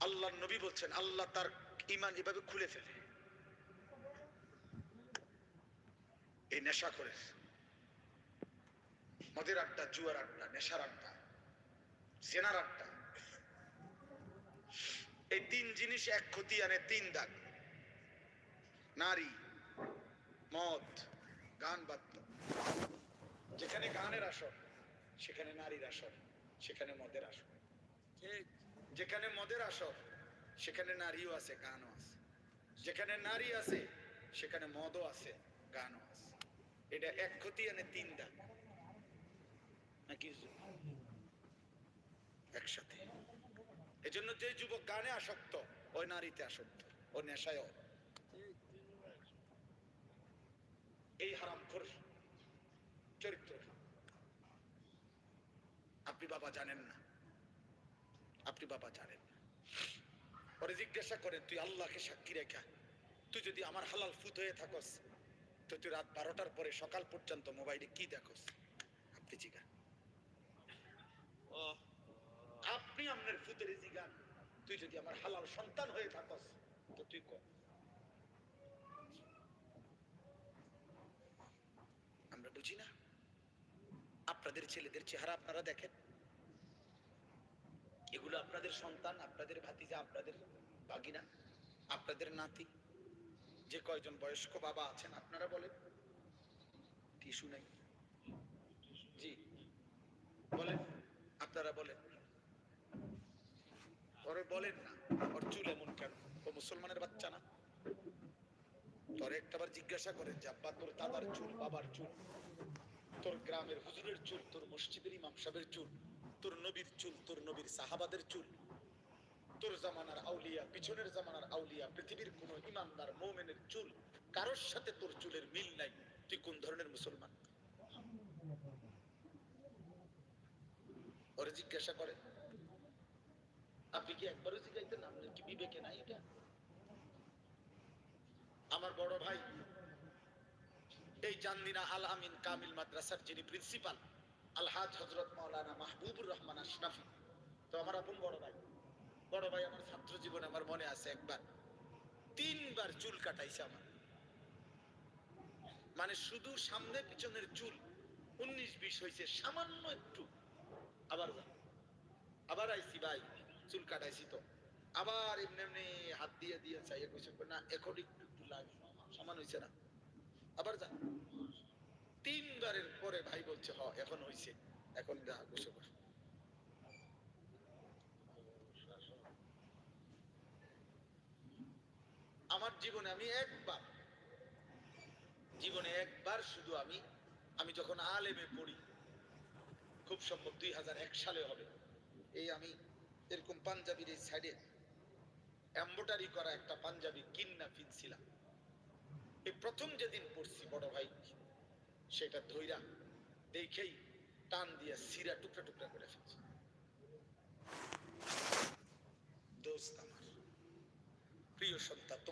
আল্লাহ নবী বলছেন, আল্লাহ তার ইমান এভাবে খুলে ফেলে। এই নেশা করে। মদের আড্ডা, জুয়ার আড্ডা, নেশার আড্ডা, জেনার আড্ডা। এই তিন জিনিস এক ক্ষতি আনে, তিন দাগ। নারী, মদ, গান বাদ্য। যেখানে গানের আসর, সেখানে নারীর আসর, সেখানে মদের আসর। ঠিক। যেখানে মদের আসর, সেখানে নারীও আছে, গানও আছে। যেখানে নারী আছে, সেখানে মদও আছে, গানও আছে। এটা এক ক্ষতি আনে তিন দাগ। নাকি? একসাথে। এজন্য যে যুবক গানে আসক্ত, ওই নারীতে আসক্ত, ও নেশায় এই হারাম চরিত্র। আপনি বাবা জানেন না। বাবা জানেন। না পরে জিজ্ঞাসা করেন তুই আল্লাহকে সাক্ষী রেখা? তুই যদি আমার হালাল ফুত হয়ে থাকস তো তুই রাত বারোটার পরে সকাল পর্যন্ত মোবাইলে কি দেখোস? আপনি জিগা আপনি আপনার ফুতের জিগান। তুই যদি আমার হালাল সন্তান হয়ে থাকস তো তুই কর। আমরা বুঝি না? আপনাদের ছেলেদের চেহারা আপনারা দেখেন? এগুলো আপনাদের সন্তান, আপনাদের ভাতিজা, আপনাদের ভাগিনা, আপনাদের নাতি, যে কয়জন বয়স্ক বাবা আছেন, আপনারা বলেন। টিস্যু নাই। জি, বলেন, আপনারা বলেন। পরে বলেন না ওর চুল এমন কেন? ও মুসলমানের বাচ্চা না? তোর একটাবার জিজ্ঞাসা করেন যে, আব্বা, তোর দাদার চুল, বাবার চুল, তোর গ্রামের হুজুরের চুল, তোর মসজিদের ইমাম সাহেবের চুল তোর নবীর চুল, তোর নবীর সাহাবাদের চুল। তোর জামানার আউলিয়া, পিছনের জামানার আউলিয়া, পৃথিবীর কোন ইমানদার মৌমেনের চুল, কারোর সাথে তোর চুলের মিল নাই। তুই কোন ধরনের মুসলমান? ওরে জিজ্ঞাসা করে, আপনি কি একবারও জিজ্ঞাইতেন আপনার কি বিবেকে নাই এটা? আমার বড় ভাই, এই জান্দিনা আল আমিন কামিল মাদ্রাসার যিনি প্রিন্সিপাল আলহাজ হজরত মাওলানা মাহবুবুর রহমান আশরাফি। তো আমার আপন বড় ভাই বড় ভাই আমার ছাত্র জীবনে আমার মনে আছে একবার, তিনবার চুল কাটাইছে আমার। মানে শুধু সামনে পিছনের চুল, উনিশ বিশ হয়েছে সামান্য একটু। আবার আবার আইসি ভাই, চুল কাটাইছি তো। আবার এমনি এমনি হাত দিয়ে দিয়ে কইছে, না, এখন একটু একটু লাগে, সমান হয়েছে না। আবার যা তিনবারের পরে ভাই বলছে, হ, এখন হয়েছে এখন যা গোসল কর আমার জীবনে আমি একবার, জীবনে একবার শুধু আমি আমি যখন আলেমে পড়ি, খুব সম্ভব দুই হাজার এক সালে হবে। এই আমি এরকম পাঞ্জাবির এই সাইডে এম্বোটারি করা একটা পাঞ্জাবি কিন্না ফিনছিলাম। এই প্রথম যেদিন পড়ছি, বড় ভাই সেটা ধৈরা দেখেই টান দিয়ে সিরা টুকরা টুকরা করে ফেলছে। দোস্ত আমার, প্রিয় সন্তান, তোমার